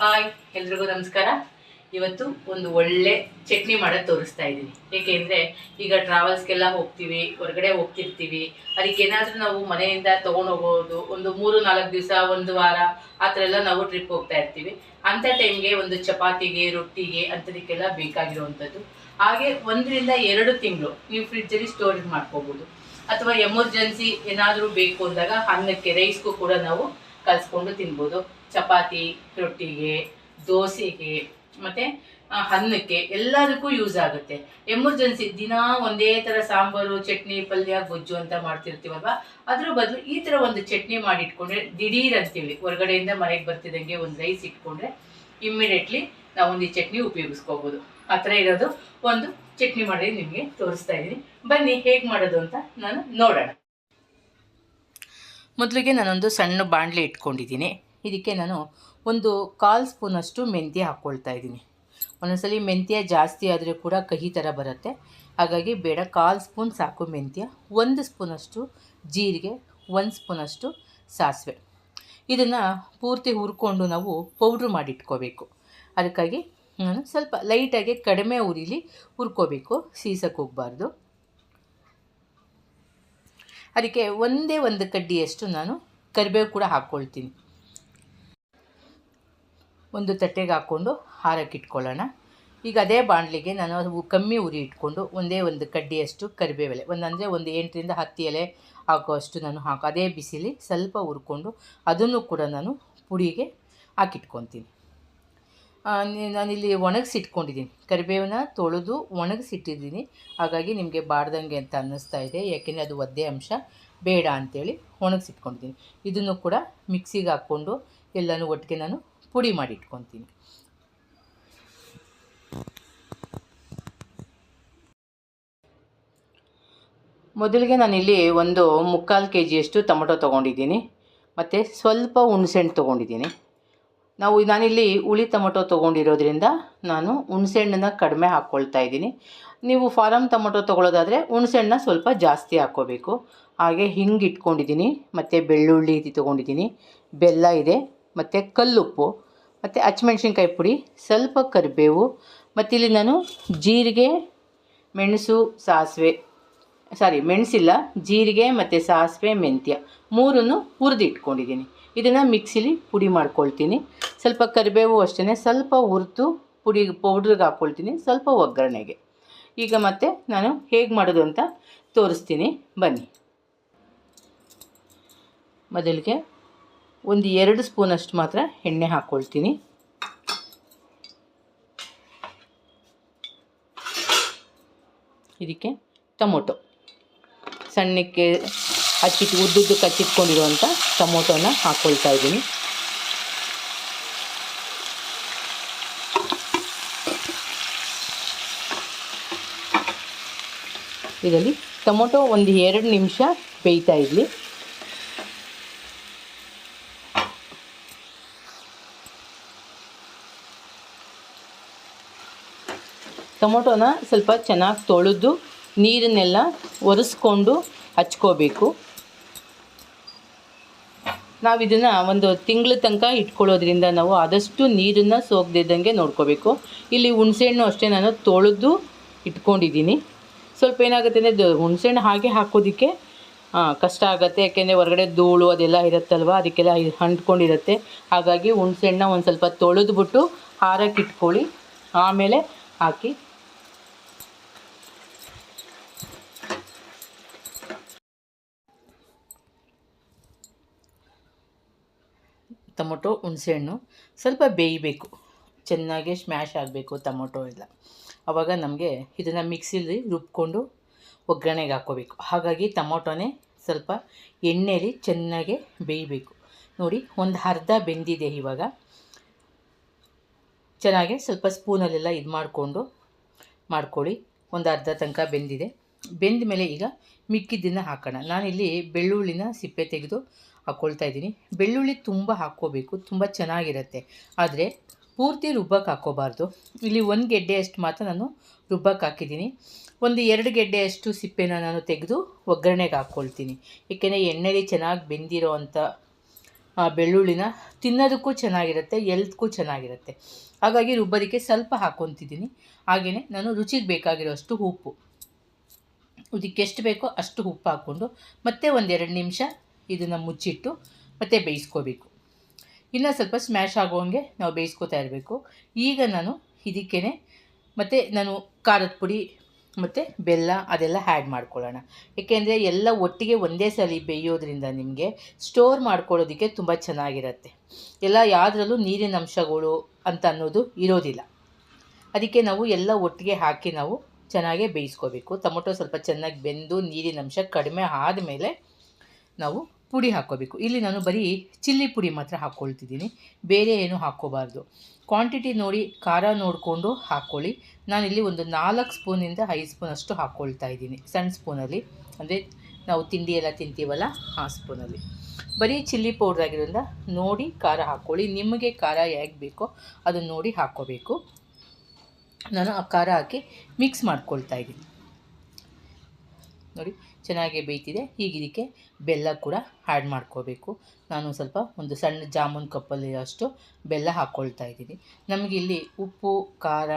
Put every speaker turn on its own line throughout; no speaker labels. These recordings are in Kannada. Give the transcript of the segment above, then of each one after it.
ಹಾಯ್, ಎಲ್ರಿಗೂ ನಮಸ್ಕಾರ. ಇವತ್ತು ಒಂದು ಒಳ್ಳೆ ಚಟ್ನಿ ಮಾಡೋದು ತೋರಿಸ್ತಾ ಇದ್ದೀನಿ ಏಕೆಂದರೆ ಈಗ ಟ್ರಾವೆಲ್ಸ್ಗೆಲ್ಲ ಹೋಗ್ತೀವಿ, ಹೊರಗಡೆ ಹೋಗ್ತಿರ್ತೀವಿ. ಅದಕ್ಕೆ ಏನಾದರೂ ನಾವು ಮನೆಯಿಂದ ತೊಗೊಂಡು ಹೋಗೋದು, ಒಂದು ಮೂರು ನಾಲ್ಕು ದಿವಸ, ಒಂದು ವಾರ, ಆ ಥರ ಎಲ್ಲ ನಾವು ಟ್ರಿಪ್ ಹೋಗ್ತಾ ಇರ್ತೀವಿ. ಅಂಥ ಟೈಮ್ಗೆ ಒಂದು ಚಪಾತಿಗೆ, ರೊಟ್ಟಿಗೆ, ಅಂಥದಕ್ಕೆಲ್ಲ ಬೇಕಾಗಿರುವಂಥದ್ದು. ಹಾಗೆ ಒಂದರಿಂದ ಎರಡು ತಿಂಗಳು ನೀವು ಫ್ರಿಡ್ಜಲ್ಲಿ ಸ್ಟೋರೇಜ್ ಮಾಡ್ಕೋಬೋದು. ಅಥವಾ ಎಮರ್ಜೆನ್ಸಿ ಏನಾದರೂ ಬೇಕು ಅಂದಾಗ, ಅನ್ನಕ್ಕೆ ರೈಸ್ಗೂ ಕೂಡ ನಾವು ಕಲಿಸ್ಕೊಂಡು ತಿನ್ಬೋದು. ಚಪಾತಿ, ರೊಟ್ಟಿಗೆ, ದೋಸೆಗೆ, ಮತ್ತು ಅನ್ನಕ್ಕೆ ಎಲ್ಲದಕ್ಕೂ ಯೂಸ್ ಆಗುತ್ತೆ. ಎಮರ್ಜೆನ್ಸಿ ದಿನಾ ಒಂದೇ ಥರ ಸಾಂಬಾರು, ಚಟ್ನಿ, ಪಲ್ಯ, ಗೊಜ್ಜು ಅಂತ ಮಾಡ್ತಿರ್ತೀವಲ್ವ? ಅದ್ರ ಬದಲು ಈ ಥರ ಒಂದು ಚಟ್ನಿ ಮಾಡಿ ಇಟ್ಕೊಂಡ್ರೆ ದಿಢೀರ್ ಅಂತೀವಿ. ಹೊರಗಡೆಯಿಂದ ಮನೆಗೆ ಬರ್ತಿದ್ದಂಗೆ ಒಂದು ರೈಸ್ ಇಟ್ಕೊಂಡ್ರೆ ಇಮ್ಮಿಡಿಯೇಟ್ಲಿ ನಾವು ಒಂದು ಈ ಚಟ್ನಿ ಉಪಯೋಗಿಸ್ಕೋಬೋದು. ಆ ಥರ ಇರೋದು ಒಂದು ಚಟ್ನಿ ಮಾಡಿ ನಿಮಗೆ ತೋರಿಸ್ತಾ ಇದ್ದೀನಿ. ಬನ್ನಿ, ಹೇಗೆ ಮಾಡೋದು ಅಂತ ನಾನು ನೋಡೋಣ. ಮೊದಲಿಗೆ ನಾನೊಂದು ಸಣ್ಣ ಬಾಣಲೆ ಇಟ್ಕೊಂಡಿದ್ದೀನಿ. ಇದಕ್ಕೆ ನಾನು ಒಂದು ಕಾಲು ಸ್ಪೂನಷ್ಟು ಮೆಂತ್ಯ ಹಾಕ್ಕೊಳ್ತಾ ಇದ್ದೀನಿ. ಒಂದೊಂದ್ಸಲಿ ಮೆಂತ್ಯ ಜಾಸ್ತಿ ಆದರೆ ಕೂಡ ಕಹಿ ಥರ ಬರುತ್ತೆ. ಹಾಗಾಗಿ ಬೇಡ, ಕಾಲು ಸ್ಪೂನ್ ಸಾಕು ಮೆಂತ್ಯ. ಒಂದು ಸ್ಪೂನಷ್ಟು ಜೀರಿಗೆ, ಒಂದು ಸ್ಪೂನಷ್ಟು ಸಾಸಿವೆ. ಇದನ್ನು ಪೂರ್ತಿ ಹುರ್ಕೊಂಡು ನಾವು ಪೌಡ್ರ್ ಮಾಡಿಟ್ಕೋಬೇಕು. ಅದಕ್ಕಾಗಿ ನಾನು ಸ್ವಲ್ಪ ಲೈಟಾಗಿ ಕಡಿಮೆ ಉರಿಲಿ ಹುರ್ಕೋಬೇಕು ಸೀಸಕ್ಕೆ ಹೋಗಬಾರ್ದು. ಅದಕ್ಕೆ ಒಂದೇ ಒಂದು ಕಡ್ಡಿಯಷ್ಟು ನಾನು ಕರಿಬೇವು ಕೂಡ ಹಾಕ್ಕೊಳ್ತೀನಿ. ಒಂದು ತಟ್ಟೆಗೆ ಹಾಕ್ಕೊಂಡು ಹಾರಕ್ಕೆ ಇಟ್ಕೊಳ್ಳೋಣ. ಈಗ ಅದೇ ಬಾಣಲಿಗೆ ನಾನು ಅದು ಕಮ್ಮಿ ಉರಿ ಇಟ್ಕೊಂಡು ಒಂದೇ ಒಂದು ಕಡ್ಡಿಯಷ್ಟು ಕರಿಬೇವೆಲೆ, ಒಂದು ಅಂದರೆ ಒಂದು ಎಂಟರಿಂದ ಹತ್ತು ಎಲೆ ಹಾಕುವಷ್ಟು ನಾನು ಹಾಕೋ. ಅದೇ ಬಿಸಿಲಿ ಸ್ವಲ್ಪ ಹುರ್ಕೊಂಡು ಅದನ್ನು ಕೂಡ ನಾನು ಪುಡಿಗೆ ಹಾಕಿಟ್ಕೊತೀನಿ. ನಾನಿಲ್ಲಿ ಒಣಗಿಸಿಟ್ಕೊಂಡಿದ್ದೀನಿ. ಕರಿಬೇವನ್ನ ತೊಳೆದು ಒಣಗಿಸಿಟ್ಟಿದ್ದೀನಿ. ಹಾಗಾಗಿ ನಿಮಗೆ ಬಾಡ್ದಂಗೆ ಅಂತ ಅನ್ನಿಸ್ತಾ ಇದೆ. ಯಾಕೆಂದರೆ ಅದು ಒದ್ದೆ ಅಂಶ. ಬೇಡ ಅಂಥೇಳಿ ಒಣಗಿಸಿಟ್ಕೊಂಡಿದ್ದೀನಿ. ಇದನ್ನು ಕೂಡ ಮಿಕ್ಸಿಗೆ ಹಾಕ್ಕೊಂಡು ಎಲ್ಲನೂ ಒಟ್ಟಿಗೆ ನಾನು ಪುಡಿ ಮಾಡಿ ಇಟ್ಕೊತೀನಿ. ಮೊದಲಿಗೆ ನಾನಿಲ್ಲಿ ಒಂದು ಮುಕ್ಕಾಲು ಕೆ ಜಿಯಷ್ಟು ಟೊಮೊಟೊ ತೊಗೊಂಡಿದ್ದೀನಿ. ಮತ್ತು ಸ್ವಲ್ಪ ಹುಣಸೆಹಣ್ಣು ತೊಗೊಂಡಿದ್ದೀನಿ. ನಾವು ನಾನಿಲ್ಲಿ ಹುಳಿ ಟೊಮೊಟೊ ತೊಗೊಂಡಿರೋದ್ರಿಂದ ನಾನು ಹುಣಸೆಹಣ್ಣನ್ನ ಕಡಿಮೆ ಹಾಕ್ಕೊಳ್ತಾ ಇದ್ದೀನಿ. ನೀವು ಫಾರಮ್ ಟೊಮೊಟೊ ತೊಗೊಳ್ಳೋದಾದರೆ ಹುಣಸೆಹಣ್ಣನ್ನ ಸ್ವಲ್ಪ ಜಾಸ್ತಿ ಹಾಕ್ಕೋಬೇಕು. ಹಾಗೆ ಹಿಂಗೆ ಇಟ್ಕೊಂಡಿದ್ದೀನಿ. ಮತ್ತು ಬೆಳ್ಳುಳ್ಳಿ ಇದು ತೊಗೊಂಡಿದ್ದೀನಿ. ಬೆಲ್ಲ ಇದೆ. ಮತ್ತು ಕಲ್ಲುಪ್ಪು, ಮತ್ತು ಹಚ್ಮೆಣ್ಸಿನ್ಕಾಯಿ ಪುಡಿ, ಸ್ವಲ್ಪ ಕರಿಬೇವು, ಮತ್ತು ಇಲ್ಲಿ ನಾನು ಜೀರಿಗೆ, ಮೆಣಸು, ಸಾಸಿವೆ ಸಾರಿ ಮೆಣಸಿಲ್ಲ, ಜೀರಿಗೆ ಮತ್ತು ಸಾಸಿವೆ, ಮೆಂತ್ಯ ಮೂರನ್ನು ಹುರಿದು ಇಟ್ಕೊಂಡಿದ್ದೀನಿ ಇದನ್ನು ಮಿಕ್ಸಿಲಿ ಪುಡಿ ಮಾಡ್ಕೊಳ್ತೀನಿ. ಸ್ವಲ್ಪ ಕರಿಬೇವು ಅಷ್ಟೇ ಸ್ವಲ್ಪ ಹುರಿದು ಪುಡಿ ಪೌಡ್ರಿಗೆ ಹಾಕ್ಕೊಳ್ತೀನಿ ಸ್ವಲ್ಪ ಒಗ್ಗರಣೆಗೆ. ಈಗ ಮತ್ತೆ ನಾನು ಹೇಗೆ ಮಾಡೋದು ಅಂತ ತೋರಿಸ್ತೀನಿ. ಬನ್ನಿ. ಮೊದಲಿಗೆ ಒಂದು ಎರಡು ಸ್ಪೂನಷ್ಟು ಮಾತ್ರ ಎಣ್ಣೆ ಹಾಕ್ಕೊಳ್ತೀನಿ ಇದಕ್ಕೆ ಟೊಮೊಟೊ. ಸಣ್ಣಕ್ಕೆ ಹಚ್ಚಿಟ್ಟು ಉದ್ದುದ್ದು ಕಚ್ಚಿಟ್ಕೊಂಡಿರುವಂಥ ಟೊಮೊಟೊನ ಹಾಕ್ಕೊಳ್ತಾ ಇದ್ದೀನಿ. ಇದರಲ್ಲಿ ಟೊಮೊಟೊ ಒಂದು ಎರಡು ನಿಮಿಷ ಬೇಯ್ತಾ ಇರಲಿ. ಟೊಮೊಟೊನ ಸ್ವಲ್ಪ ಚೆನ್ನಾಗಿ ತೊಳೆದು ನೀರನ್ನೆಲ್ಲ ಒರೆಸ್ಕೊಂಡು ಹಚ್ಕೋಬೇಕು. ನಾವು ಇದನ್ನು ಒಂದು ತಿಂಗಳ ತನಕ ಇಟ್ಕೊಳ್ಳೋದ್ರಿಂದ ನಾವು ಆದಷ್ಟು ನೀರನ್ನು ಸೋಗದಿದ್ದಂಗೆ ನೋಡ್ಕೋಬೇಕು. ಇಲ್ಲಿ ಹುಣಸೆಹಣ್ಣು ಅಷ್ಟೇ ನಾನು ತೊಳೆದು ಇಟ್ಕೊಂಡಿದ್ದೀನಿ. ಸ್ವಲ್ಪ ಏನಾಗುತ್ತೆ ಅಂದರೆ ಹುಣಸೆಹಣ್ಣು ಹಾಗೆ ಹಾಕೋದಕ್ಕೆ ಕಷ್ಟ ಆಗುತ್ತೆ. ಯಾಕೆಂದರೆ ಹೊರಗಡೆ ಧೂಳು ಅದೆಲ್ಲ ಇರುತ್ತಲ್ವ? ಅದಕ್ಕೆಲ್ಲ ಅಂಟ್ಕೊಂಡಿರುತ್ತೆ. ಹಾಗಾಗಿ ಹುಣಸೆಹಣ್ಣ ಒಂದು ಸ್ವಲ್ಪ ತೊಳೆದ್ಬಿಟ್ಟು ಹಾರಕ್ಕೆ ಇಟ್ಕೊಳ್ಳಿ. ಆಮೇಲೆ ಹಾಕಿ ಟೊಮೊಟೊ, ಹುಣಸೆಹಣ್ಣು ಸ್ವಲ್ಪ ಬೇಯಬೇಕು. ಚೆನ್ನಾಗಿ ಸ್ಮ್ಯಾಶ್ ಆಗಬೇಕು ಟೊಮೊಟೊ ಎಲ್ಲ. ಆವಾಗ ನಮಗೆ ಇದನ್ನು ಮಿಕ್ಸಿಲಿ ರುಬ್ಕೊಂಡು ಒಗ್ಗರಣೆಗೆ ಹಾಕ್ಕೋಬೇಕು. ಹಾಗಾಗಿ ಟೊಮೊಟೊನೇ ಸ್ವಲ್ಪ ಎಣ್ಣೆಯಲ್ಲಿ ಚೆನ್ನಾಗಿ ಬೇಯಬೇಕು. ನೋಡಿ, ಒಂದು ಅರ್ಧ ಬೆಂದಿದೆ ಇವಾಗ. ಚೆನ್ನಾಗೆ ಸ್ವಲ್ಪ ಸ್ಪೂನಲ್ಲೆಲ್ಲ ಇದು ಮಾಡಿಕೊಂಡು ಮಾಡ್ಕೊಳ್ಳಿ. ಒಂದು ಅರ್ಧ ತನಕ ಬೆಂದಿದೆ. ಬೆಂದ ಮೇಲೆ ಈಗ ಮಿಕ್ಕಿದ್ದನ್ನು ಹಾಕೋಣ. ನಾನಿಲ್ಲಿ ಬೆಳ್ಳುಳ್ಳಿನ ಸಿಪ್ಪೆ ತೆಗೆದು ಹಾಕ್ಕೊಳ್ತಾ ಇದ್ದೀನಿ. ಬೆಳ್ಳುಳ್ಳಿ ತುಂಬ ಹಾಕ್ಕೋಬೇಕು, ತುಂಬ ಚೆನ್ನಾಗಿರುತ್ತೆ. ಆದರೆ ಪೂರ್ತಿ ರುಬ್ಬಕ್ಕೆ ಹಾಕ್ಕೋಬಾರ್ದು. ಇಲ್ಲಿ ಒಂದು ಗೆಡ್ಡೆಯಷ್ಟು ಮಾತ್ರ ನಾನು ರುಬ್ಬಕ್ಕೆ ಹಾಕಿದ್ದೀನಿ. ಒಂದು ಎರಡು ಗೆಡ್ಡೆಯಷ್ಟು ಸಿಪ್ಪೆನ ನಾನು ತೆಗೆದು ಒಗ್ಗರಣೆಗೆ ಹಾಕ್ಕೊಳ್ತೀನಿ ಏಕೆಂದರೆ ಎಣ್ಣೆಲಿ ಚೆನ್ನಾಗಿ ಬೆಂದಿರೋ ಅಂಥ ಬೆಳ್ಳುಳ್ಳಿನ ತಿನ್ನೋದಕ್ಕೂ ಚೆನ್ನಾಗಿರುತ್ತೆ ಎಲ್ತ್ಗೂ ಚೆನ್ನಾಗಿರುತ್ತೆ. ಹಾಗಾಗಿ ರುಬ್ಬೋದಕ್ಕೆ ಸ್ವಲ್ಪ ಹಾಕ್ಕೊತಿದ್ದೀನಿ. ಹಾಗೆಯೇ ನಾನು ರುಚಿಗೆ ಬೇಕಾಗಿರೋಷ್ಟು ಉಪ್ಪು. ಇದಕ್ಕೆ ಎಷ್ಟು ಬೇಕೋ ಅಷ್ಟು ಉಪ್ಪು ಹಾಕ್ಕೊಂಡು ಮತ್ತೆ ಒಂದೆರಡು ನಿಮಿಷ ಇದನ್ನು ಮುಚ್ಚಿಟ್ಟು ಮತ್ತೆ ಬೇಯಿಸ್ಕೋಬೇಕು. ಇನ್ನು ಸ್ವಲ್ಪ ಸ್ಮ್ಯಾಶ್ ಆಗೋಂಗೆ ನಾವು ಬೇಯಿಸ್ಕೋತಾ ಇರಬೇಕು. ಈಗ ನಾನು ಇದಕ್ಕೇ ಮತ್ತು ನಾನು ಖಾರದ ಪುಡಿ ಮತ್ತು ಬೆಲ್ಲ ಅದೆಲ್ಲ ಆ್ಯಡ್ ಮಾಡ್ಕೊಳ್ಳೋಣ. ಏಕೆಂದರೆ ಎಲ್ಲ ಒಟ್ಟಿಗೆ ಒಂದೇ ಸಲ ಬೇಯೋದ್ರಿಂದ ನಿಮಗೆ ಸ್ಟೋರ್ ಮಾಡ್ಕೊಳ್ಳೋದಕ್ಕೆ ತುಂಬ ಚೆನ್ನಾಗಿರುತ್ತೆ. ಎಲ್ಲ ಯಾವುದ್ರಲ್ಲೂ ನೀರಿನ ಅಂಶಗಳು ಅಂತ ಅನ್ನೋದು ಇರೋದಿಲ್ಲ. ಅದಕ್ಕೆ ನಾವು ಎಲ್ಲ ಒಟ್ಟಿಗೆ ಹಾಕಿ ನಾವು ಚೆನ್ನಾಗಿ ಬೇಯಿಸ್ಕೋಬೇಕು. ಟೊಮೊಟೊ ಸ್ವಲ್ಪ ಚೆನ್ನಾಗಿ ಬೆಂದು ನೀರಿನ ಅಂಶ ಕಡಿಮೆ ಆದಮೇಲೆ ನಾವು ಪುಡಿ ಹಾಕ್ಕೋಬೇಕು. ಇಲ್ಲಿ ನಾನು ಬರೀ ಚಿಲ್ಲಿ ಪುಡಿ ಮಾತ್ರ ಹಾಕ್ಕೊಳ್ತಿದ್ದೀನಿ. ಬೇರೆ ಏನು ಹಾಕ್ಕೋಬಾರ್ದು. ಕ್ವಾಂಟಿಟಿ ನೋಡಿ, ಖಾರ ನೋಡಿಕೊಂಡು ಹಾಕ್ಕೊಳ್ಳಿ. ನಾನಿಲ್ಲಿ ಒಂದು ನಾಲ್ಕು ಸ್ಪೂನಿಂದ ಐದು ಸ್ಪೂನ್ ಅಷ್ಟು ಹಾಕ್ಕೊಳ್ತಾ ಇದ್ದೀನಿ. ಸಣ್ಣ ಸ್ಪೂನಲ್ಲಿ ಅಂದರೆ ನಾವು ತಿಂಡಿ ಎಲ್ಲ ತಿಂತೀವಲ್ಲ, ಆ ಸ್ಪೂನಲ್ಲಿ ಬರೀ ಚಿಲ್ಲಿ ಪೌಡ್ರ್ ಆಗಿರೋದ್ರಿಂದ ನೋಡಿ ಖಾರ ಹಾಕ್ಕೊಳ್ಳಿ. ನಿಮಗೆ ಖಾರ ಹೇಗೆ ಬೇಕೋ ಅದನ್ನು ನೋಡಿ ಹಾಕ್ಕೋಬೇಕು. ನಾನು ಆ ಖಾರ ಹಾಕಿ ಮಿಕ್ಸ್ ಮಾಡ್ಕೊಳ್ತಾ ಇದ್ದೀನಿ. ನೋಡಿ ಚೆನ್ನಾಗಿ ಬೇಯ್ತಿದೆ. ಈಗ ಬೆಲ್ಲ ಕೂಡ ಆ್ಯಡ್ ಮಾಡ್ಕೋಬೇಕು. ನಾನು ಸ್ವಲ್ಪ ಒಂದು ಸಣ್ಣ ಜಾಮೂನ್ ಕಪ್ಪಲ್ಲಿ ಅಷ್ಟು ಬೆಲ್ಲ ಹಾಕ್ಕೊಳ್ತಾ ಇದ್ದೀನಿ. ನಮಗಿಲ್ಲಿ ಉಪ್ಪು, ಖಾರ,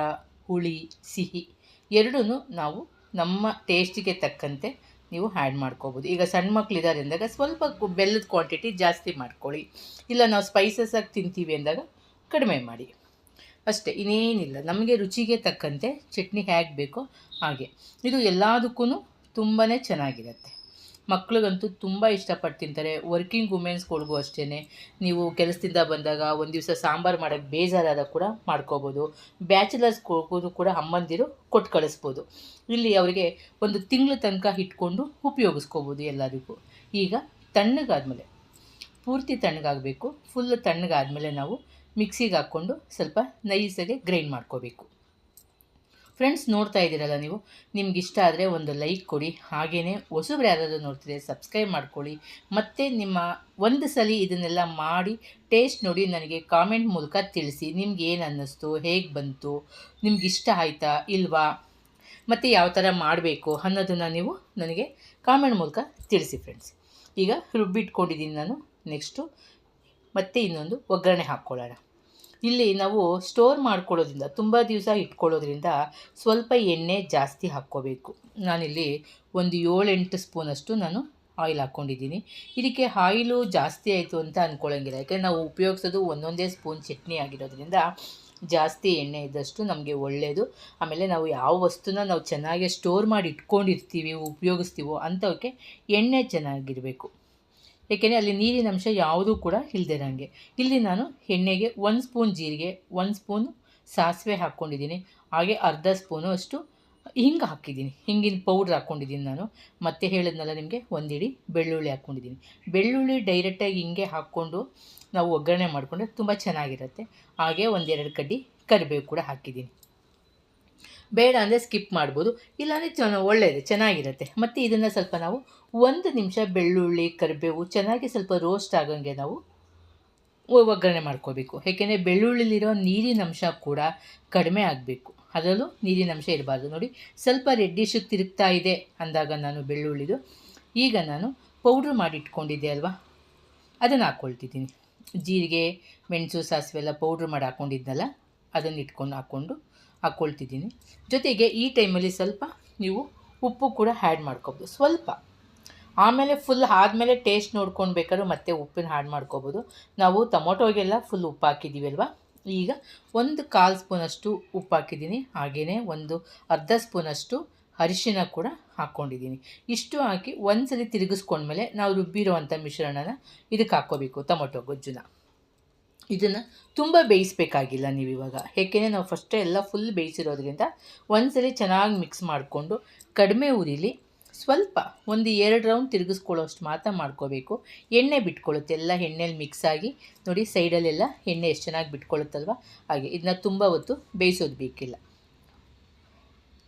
ಹುಳಿ, ಸಿಹಿ ಎರಡೂ ನಾವು ನಮ್ಮ ಟೇಸ್ಟಿಗೆ ತಕ್ಕಂತೆ ನೀವು ಆ್ಯಡ್ ಮಾಡ್ಕೋಬೋದು. ಈಗ ಸಣ್ಣ ಮಕ್ಕಳಿದ್ದಾರೆ ಅಂದಾಗ ಸ್ವಲ್ಪ ಬೆಲ್ಲದ ಕ್ವಾಂಟಿಟಿ ಜಾಸ್ತಿ ಮಾಡ್ಕೊಳ್ಳಿ. ಇಲ್ಲ ನಾವು ಸ್ಪೈಸಸ್ ಆಗಿ ತಿಂತೀವಿ ಅಂದಾಗ ಕಡಿಮೆ ಮಾಡಿ. ಅಷ್ಟೇ, ಇನ್ನೇನಿಲ್ಲ. ನಮಗೆ ರುಚಿಗೆ ತಕ್ಕಂತೆ ಚಟ್ನಿ ಹೇಗೆ ಬೇಕೋ ಹಾಗೆ. ಇದು ಎಲ್ಲದಕ್ಕೂ ತುಂಬಾ ಚೆನ್ನಾಗಿರುತ್ತೆ. ಮಕ್ಳಿಗಂತೂ ತುಂಬ ಇಷ್ಟಪಟ್ಟು ತಿಂತಾರೆ. ವರ್ಕಿಂಗ್ ವುಮೆನ್ಸ್ಗಳಿಗೂ ಅಷ್ಟೇ ನೀವು ಕೆಲಸದಿಂದ ಬಂದಾಗ ಒಂದು ದಿವಸ ಸಾಂಬಾರು ಮಾಡೋಕ್ಕೆ ಬೇಜಾರಾದಾಗ ಕೂಡ ಮಾಡ್ಕೋಬೋದು. ಬ್ಯಾಚುಲರ್ಸ್ಗಳಿಗೂ ಕೂಡ ಅಮ್ಮಂದಿರು ಕೊಟ್ಟು ಕಳಿಸ್ಬೋದು. ಇಲ್ಲಿ ಅವರಿಗೆ ಒಂದು ತಿಂಗಳ ತನಕ ಇಟ್ಕೊಂಡು ಉಪಯೋಗಿಸ್ಕೋಬೋದು ಎಲ್ಲರಿಗೂ. ಈಗ ತಣ್ಣಗಾದ್ಮೇಲೆ, ಪೂರ್ತಿ ತಣ್ಣಗಾಗಬೇಕು. ಫುಲ್ ತಣ್ಣಗಾದ್ಮೇಲೆ ನಾವು ಮಿಕ್ಸಿಗೆ ಹಾಕ್ಕೊಂಡು ಸ್ವಲ್ಪ ನೈಸಾಗಿ ಗ್ರೈಂಡ್ ಮಾಡ್ಕೋಬೇಕು. ಫ್ರೆಂಡ್ಸ್ ನೋಡ್ತಾ ಇದ್ದೀರಲ್ಲ ನೀವು? ನಿಮ್ಗೆ ಇಷ್ಟ ಆದರೆ ಒಂದು ಲೈಕ್ ಕೊಡಿ. ಹಾಗೆಯೇ ಹೊಸಬ್ರು ಯಾರಾದರೂ ನೋಡ್ತಿದ್ರೆ ಸಬ್ಸ್ಕ್ರೈಬ್ ಮಾಡ್ಕೊಳ್ಳಿ. ಮತ್ತು ನಿಮ್ಮ ಒಂದು ಸಲ ಇದನ್ನೆಲ್ಲ ಮಾಡಿ ಟೇಸ್ಟ್ ನೋಡಿ ನನಗೆ ಕಾಮೆಂಟ್ ಮೂಲಕ ತಿಳಿಸಿ. ನಿಮ್ಗೆ ಏನು ಅನ್ನಿಸ್ತು? ಹೇಗೆ ಬಂತು? ನಿಮ್ಗೆ ಇಷ್ಟ ಆಯಿತಾ? ಇಲ್ವಾ? ಮತ್ತು ಯಾವ ಥರ ಮಾಡಬೇಕು ಅನ್ನೋದನ್ನು ನೀವು ನನಗೆ ಕಾಮೆಂಟ್ ಮೂಲಕ ತಿಳಿಸಿ ಫ್ರೆಂಡ್ಸ್ ಈಗ ರುಬ್ಬಿಟ್ಕೊಂಡಿದ್ದೀನಿ ನಾನು. ನೆಕ್ಸ್ಟು ಮತ್ತೆ ಇನ್ನೊಂದು ಒಗ್ಗರಣೆ ಹಾಕ್ಕೊಳ್ಳೋಣ. ಇಲ್ಲಿ ನಾವು ಸ್ಟೋರ್ ಮಾಡ್ಕೊಳ್ಳೋದ್ರಿಂದ, ತುಂಬ ದಿವಸ ಇಟ್ಕೊಳ್ಳೋದ್ರಿಂದ ಸ್ವಲ್ಪ ಎಣ್ಣೆ ಜಾಸ್ತಿ ಹಾಕ್ಕೋಬೇಕು. ನಾನಿಲ್ಲಿ ಒಂದು ಏಳೆಂಟು ಸ್ಪೂನಷ್ಟು ನಾನು ಆಯಿಲ್ ಹಾಕ್ಕೊಂಡಿದ್ದೀನಿ. ಇದಕ್ಕೆ ಆಯಿಲು ಜಾಸ್ತಿ ಆಯಿತು ಅಂತ ಅಂದ್ಕೊಳ್ಳೋಂಗಿಲ್ಲ ಯಾಕೆಂದರೆ ನಾವು ಉಪಯೋಗಿಸೋದು ಒಂದೊಂದೇ ಸ್ಪೂನ್ ಚಟ್ನಿ ಆಗಿರೋದ್ರಿಂದ ಜಾಸ್ತಿ ಎಣ್ಣೆ ಇದ್ದಷ್ಟು ನಮಗೆ ಒಳ್ಳೆಯದು ಆಮೇಲೆ ನಾವು ಯಾವ ವಸ್ತುನ ನಾವು ಚೆನ್ನಾಗಿ ಸ್ಟೋರ್ ಮಾಡಿ ಇಟ್ಕೊಂಡಿರ್ತೀವಿ, ಉಪಯೋಗಿಸ್ತೀವೋ ಅಂಥವಕ್ಕೆ ಎಣ್ಣೆ ಚೆನ್ನಾಗಿರಬೇಕು. ಏಕೆಂದರೆ ಅಲ್ಲಿ ನೀರಿನ ಅಂಶ ಯಾವುದೂ ಕೂಡ ಇಲ್ಲದಿರಂಗೆ ಇಲ್ಲಿ ನಾನು ಎಣ್ಣೆಗೆ ಒಂದು ಸ್ಪೂನ್ ಜೀರಿಗೆ ಒಂದು ಸ್ಪೂನ್ ಸಾಸಿವೆ ಹಾಕ್ಕೊಂಡಿದ್ದೀನಿ. ಹಾಗೆ ಅರ್ಧ ಸ್ಪೂನು ಅಷ್ಟು ಹಿಂಗೆ ಹಾಕಿದ್ದೀನಿ. ಹಿಂಗಿನ ಪೌಡ್ರ್ ಹಾಕ್ಕೊಂಡಿದ್ದೀನಿ ನಾನು. ಮತ್ತೆ ಹೇಳಿದ್ನಲ್ಲ ನಿಮಗೆ, ಒಂದಿಡಿ ಬೆಳ್ಳುಳ್ಳಿ ಹಾಕ್ಕೊಂಡಿದ್ದೀನಿ. ಬೆಳ್ಳುಳ್ಳಿ ಡೈರೆಕ್ಟಾಗಿ ಹಿಂಗೆ ಹಾಕ್ಕೊಂಡು ನಾವು ಒಗ್ಗರಣೆ ಮಾಡಿಕೊಂಡ್ರೆ ತುಂಬ ಚೆನ್ನಾಗಿರುತ್ತೆ. ಹಾಗೆ ಒಂದೆರಡು ಕಡ್ಡಿ ಕರಿಬೇವು ಕೂಡ ಹಾಕಿದ್ದೀನಿ. ಬೇಡ ಅಂದರೆ ಸ್ಕಿಪ್ ಮಾಡ್ಬೋದು. ಇಲ್ಲಾಂದರೆ ಚೆನ್ನ ಒಳ್ಳೆಯದು ಚೆನ್ನಾಗಿರುತ್ತೆ. ಮತ್ತು ಇದನ್ನು ಸ್ವಲ್ಪ ನಾವು ಒಂದು ನಿಮಿಷ ಬೆಳ್ಳುಳ್ಳಿ, ಕರಿಬೇವು ಚೆನ್ನಾಗಿ ಸ್ವಲ್ಪ ರೋಸ್ಟ್ ಆಗೋಂಗೆ ನಾವು ಒಗ್ಗರಣೆ ಮಾಡ್ಕೋಬೇಕು. ಏಕೆಂದರೆ ಬೆಳ್ಳುಳ್ಳಿಲಿರೋ ನೀರಿನಂಶ ಕೂಡ ಕಡಿಮೆ ಆಗಬೇಕು. ಅದರಲ್ಲೂ ನೀರಿನಂಶ ಇರಬಾರ್ದು. ನೋಡಿ, ಸ್ವಲ್ಪ ರೆಡ್ಡಿಶು ತಿರುಗ್ತಾ ಇದೆ ಅಂದಾಗ ನಾನು ಬೆಳ್ಳುಳ್ಳಿದು. ಈಗ ನಾನು ಪೌಡ್ರ್ ಮಾಡಿಟ್ಕೊಂಡಿದ್ದೆ ಅಲ್ವಾ? ಅದನ್ನು ಹಾಕ್ಕೊಳ್ತಿದ್ದೀನಿ ಜೀರಿಗೆ, ಮೆಣಸು, ಸಾಸಿವೆ ಎಲ್ಲ ಪೌಡ್ರ್ ಮಾಡಿ ಹಾಕ್ಕೊಂಡಿದ್ದಲ್ಲ ಅದನ್ನು ಇಟ್ಕೊಂಡು ಹಾಕ್ಕೊಂಡು ಹಾಕ್ಕೊಳ್ತಿದ್ದೀನಿ ಜೊತೆಗೆ ಈ ಟೈಮಲ್ಲಿ ಸ್ವಲ್ಪ ನೀವು ಉಪ್ಪು ಕೂಡ ಆ್ಯಡ್ ಮಾಡ್ಕೋಬೋದು. ಸ್ವಲ್ಪ. ಆಮೇಲೆ ಫುಲ್ ಆದಮೇಲೆ ಟೇಸ್ಟ್ ನೋಡ್ಕೊಂಡು ಬೇಕಾದ್ರೂ ಮತ್ತೆ ಉಪ್ಪಿನ ಆ್ಯಡ್ ಮಾಡ್ಕೋಬೋದು. ನಾವು ಟೊಮೊಟೊಗೆಲ್ಲ ಫುಲ್ ಉಪ್ಪು ಹಾಕಿದ್ದೀವಲ್ವ? ಈಗ ಒಂದು ಕಾಲು ಸ್ಪೂನಷ್ಟು ಉಪ್ಪು ಹಾಕಿದ್ದೀನಿ. ಹಾಗೆಯೇ ಒಂದು ಅರ್ಧ ಸ್ಪೂನಷ್ಟು ಅರಿಶಿನ ಕೂಡ ಹಾಕ್ಕೊಂಡಿದ್ದೀನಿ. ಇಷ್ಟು ಹಾಕಿ ಒಂದ್ಸಲಿ ತಿರುಗಿಸ್ಕೊಂಡ್ಮೇಲೆ ನಾವು ರುಬ್ಬಿರೋವಂಥ ಮಿಶ್ರಣನ ಇದಕ್ಕೆ ಹಾಕ್ಕೋಬೇಕು, ಟೊಮೊಟೊ ಗೊಜ್ಜುನ. ಇದನ್ನು ತುಂಬ ಬೇಯಿಸ್ಬೇಕಾಗಿಲ್ಲ ನೀವು ಇವಾಗ ಏಕೆಂದರೆ ನಾವು ಫಸ್ಟೇ ಎಲ್ಲ ಫುಲ್ ಬೇಯಿಸಿರೋದ್ರಿಂದ ಒಂದ್ಸಲಿ ಚೆನ್ನಾಗಿ ಮಿಕ್ಸ್ ಮಾಡಿಕೊಂಡು ಕಡಿಮೆ ಉರಿಲಿ ಸ್ವಲ್ಪ ಒಂದು ಎರಡು ರೌಂಡ್ ತಿರುಗಿಸ್ಕೊಳ್ಳೋಷ್ಟು ಮಾತ್ರ ಮಾಡ್ಕೋಬೇಕು. ಎಣ್ಣೆ ಬಿಟ್ಕೊಳ್ಳುತ್ತೆ. ಎಲ್ಲ ಎಣ್ಣೆಲಿ ಮಿಕ್ಸ್ ಆಗಿ ನೋಡಿ ಸೈಡಲ್ಲೆಲ್ಲ ಎಣ್ಣೆ ಎಷ್ಟು ಚೆನ್ನಾಗಿ ಬಿಟ್ಕೊಳ್ಳುತ್ತಲ್ವ? ಹಾಗೆ ಇದನ್ನ ತುಂಬ ಹೊತ್ತು ಬೇಯಿಸೋದು ಬೇಕಿಲ್ಲ.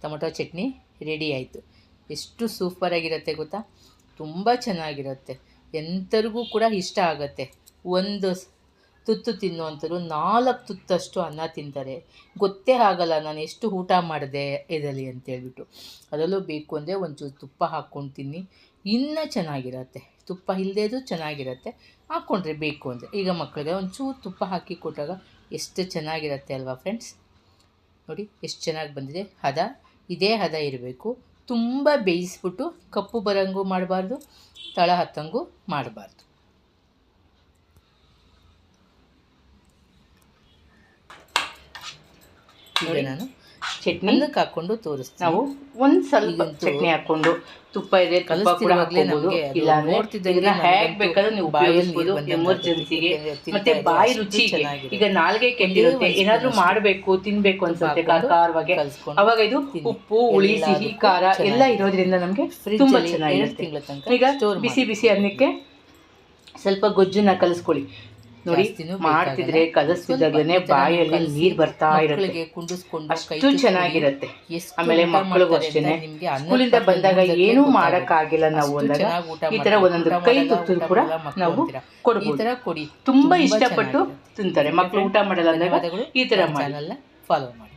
ಟೊಮೊಟೊ ಚಟ್ನಿ ರೆಡಿ ಆಯಿತು. ಎಷ್ಟು ಸೂಪರಾಗಿರುತ್ತೆ ಗೊತ್ತಾ? ತುಂಬ ಚೆನ್ನಾಗಿರುತ್ತೆ. ಎಂಥರಿಗೂ ಕೂಡ ಇಷ್ಟ ಆಗುತ್ತೆ. ಒಂದು ತುತ್ತು ತಿನ್ನುವಂಥವ್ರು ನಾಲ್ಕು ತುತ್ತಷ್ಟು ಅನ್ನ ತಿಂತಾರೆ. ಗೊತ್ತೇ ಆಗಲ್ಲ ನಾನು ಎಷ್ಟು ಊಟ ಮಾಡಿದೆ ಇದರಲ್ಲಿ ಅಂತೇಳ್ಬಿಟ್ಟು. ಅದರಲ್ಲೂ ಬೇಕು ಅಂದರೆ ಒಂಚೂರು ತುಪ್ಪ ಹಾಕ್ಕೊಂಡು ತಿನ್ನಿ. ಇನ್ನೂ ಚೆನ್ನಾಗಿರತ್ತೆ. ತುಪ್ಪ ಇಲ್ಲದೇದು ಚೆನ್ನಾಗಿರುತ್ತೆ. ಹಾಕ್ಕೊಂಡ್ರೆ ಬೇಕು ಅಂದರೆ. ಈಗ ಮಕ್ಕಳಿಗೆ ಒಂಚೂರು ತುಪ್ಪ ಹಾಕಿ ಕೊಟ್ಟಾಗ ಎಷ್ಟು ಚೆನ್ನಾಗಿರುತ್ತೆ ಅಲ್ವಾ ಫ್ರೆಂಡ್ಸ್? ನೋಡಿ, ಎಷ್ಟು ಚೆನ್ನಾಗಿ ಬಂದಿದೆ. ಹದ, ಇದೇ ಹದ ಇರಬೇಕು. ತುಂಬ ಬೇಯಿಸ್ಬಿಟ್ಟು ಕಪ್ಪು ಬರಂಗು ಮಾಡಬಾರ್ದು, ತಳ ಹತ್ತಂಗೂ ಮಾಡಬಾರ್ದು. ಈಗ. ನಾನು.
ಚಟ್ನಿ.
ಹಾಕ್ಕೊಂಡು ತೋರಿಸ್ತೀನಿ.
ನಾವು ಒಂದ್ ಸ್ವಲ್ಪ ಚಟ್ನಿ ಹಾಕೊಂಡು ತುಪ್ಪ ಇದೆ ತುಪ್ಪ ಕೂಡ ಹಾಕ್ಬೋದು ಇಲ್ಲ ಅಂದ್ರೆ ಹೇಗೆ ಬೇಕಾದ್ರೂ ನೀವು ಉಪಯೋಗಿಸ್ಬೋದು ಎಮರ್ಜೆನ್ಸಿಗೆ. ಮತ್ತೆ ಬಾಯಿ
ರುಚಿ
ಈಗ ನಾಲ್ಗೆ ಕೆಟ್ಟಿರುತ್ತೆ. ಏನಾದ್ರೂ ಮಾಡಬೇಕು ತಿನ್ಬೇಕು ಅನ್ಸುತ್ತೆ
ಕಾರವಾಗಿ
ಖಾರವಾಗಿ. ಅವಾಗ ಇದು ಉಪ್ಪು ಹುಳಿ ಸಿಹಿ ಖಾರ ಎಲ್ಲ ಇರೋದ್ರಿಂದ ನಮ್ಗೆ ತುಂಬಾ ಚೆನ್ನಾಗಿರುತ್ತೆ. ಈಗ ಬಿಸಿ ಬಿಸಿ ಅನ್ನಕ್ಕೆ ಸ್ವಲ್ಪ ಗೊಜ್ಜನ್ನ ಕಲಿಸ್ಕೊಳ್ಳಿ. ನೋಡಿ ಮಾಡ್ತಿದ್ರೆ
ಬೇಕಾಗಲ್ಲ.
ಬಾಯಲ್ಲಿ ನೀರ್ ಬರ್ತಾ ಇರುತ್ತೆ. ಅಷ್ಟು ಚೆನ್ನಾಗಿರುತ್ತೆ. ಆಮೇಲೆ ಮಕ್ಕಳಿಗೂ ಅಷ್ಟೇನೆ. ಸ್ಕೂಲಿಂದ ಬಂದಾಗ ಏನೂ
ಆಗಿಲ್ಲ
ಮಾಡಕ್ಕಾಗಿಲ್ಲ ನಾವು ಅಂದಾಗ ಈ ತರ. ಒಂದೊಂದು ಕೈ ತುತ್ತು ಕೂಡ ನಾವು ಕೊಡ್ಬೋದು.
ತರ ಕೊಡಿ
ತುಂಬಾ ಇಷ್ಟಪಟ್ಟು ತಿಂತಾರೆ. ಮಕ್ಕಳು ಊಟ ಮಾಡಲ್ಲ ಅಂದಾಗ ಈ ತರ
ಮಾಡಲ್ಲ ಫಾಲೋ ಮಾಡಿ.